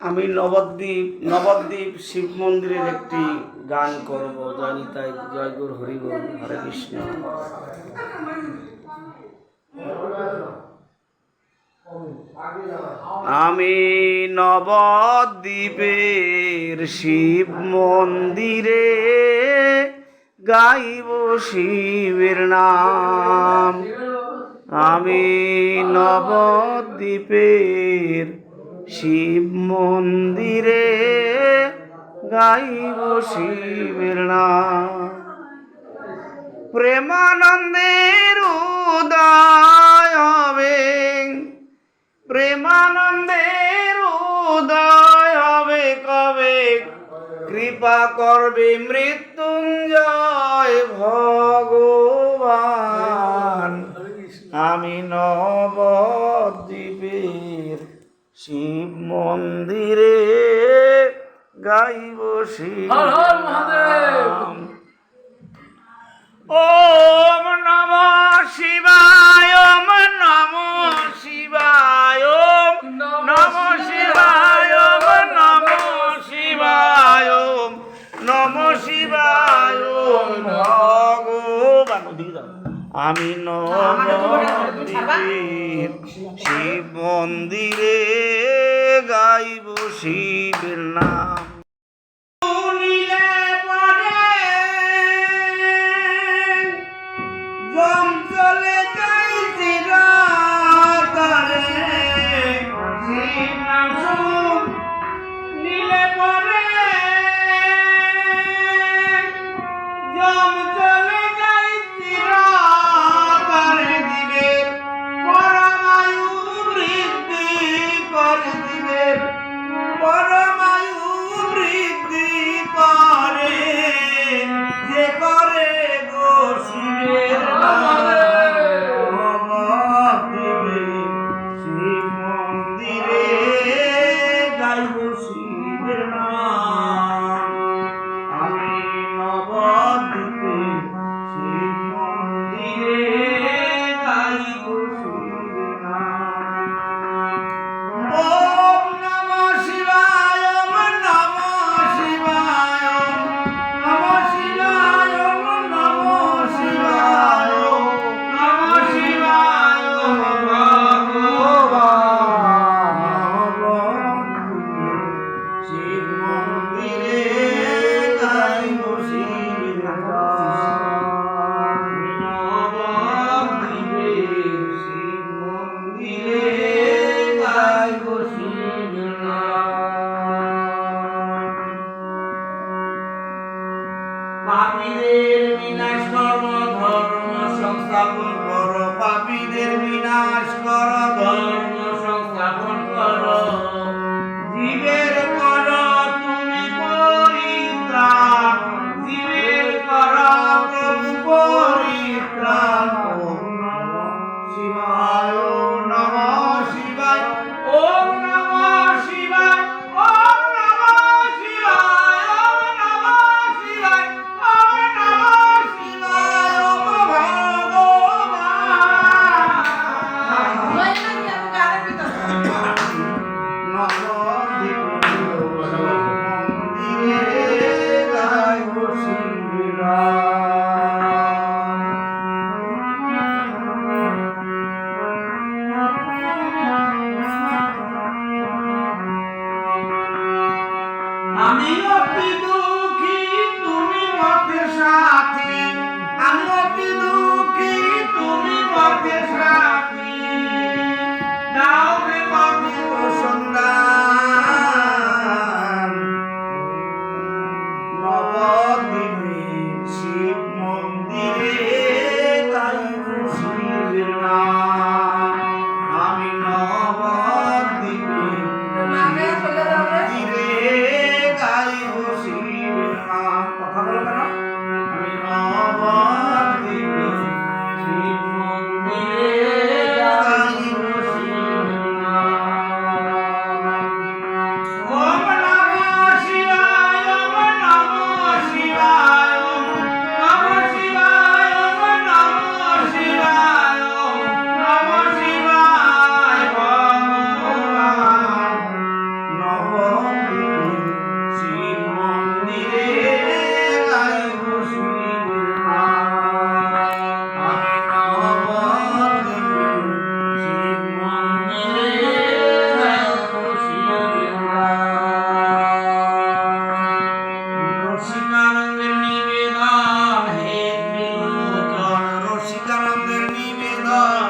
আমি নবদ্বীপ নবদ্বীপ শিব মন্দিরের একটি গান করব, জানি তাই জয় গুরু হরি বল হরে কৃষ্ণ। আমি নবদ্বীপের শিব মন্দিরে গাইব শিবের নাম। আমি নবদ্বীপের শিব মন্দিরে গাইব শিবের নাম। প্রেমানন্দের উদয় হবে। প্রেমানন্দের উদয় হবে কবে? কৃপা করবে মৃত্যুঞ্জয় ভগবান। আমি নবদ্বীপের শিব মন্দিরে গাইব শিব। নাম। ওম নম শিবায় ওম নম শিবায় ওম নম শিবায় ওম নম শিবায় ওম নম শিবায় ওম ভগবান। আমি নবদ্বীপের শিব মন্দিরে গাইব শিবের নাম। শুনিলে পরে গাইব শিবের আমি 하나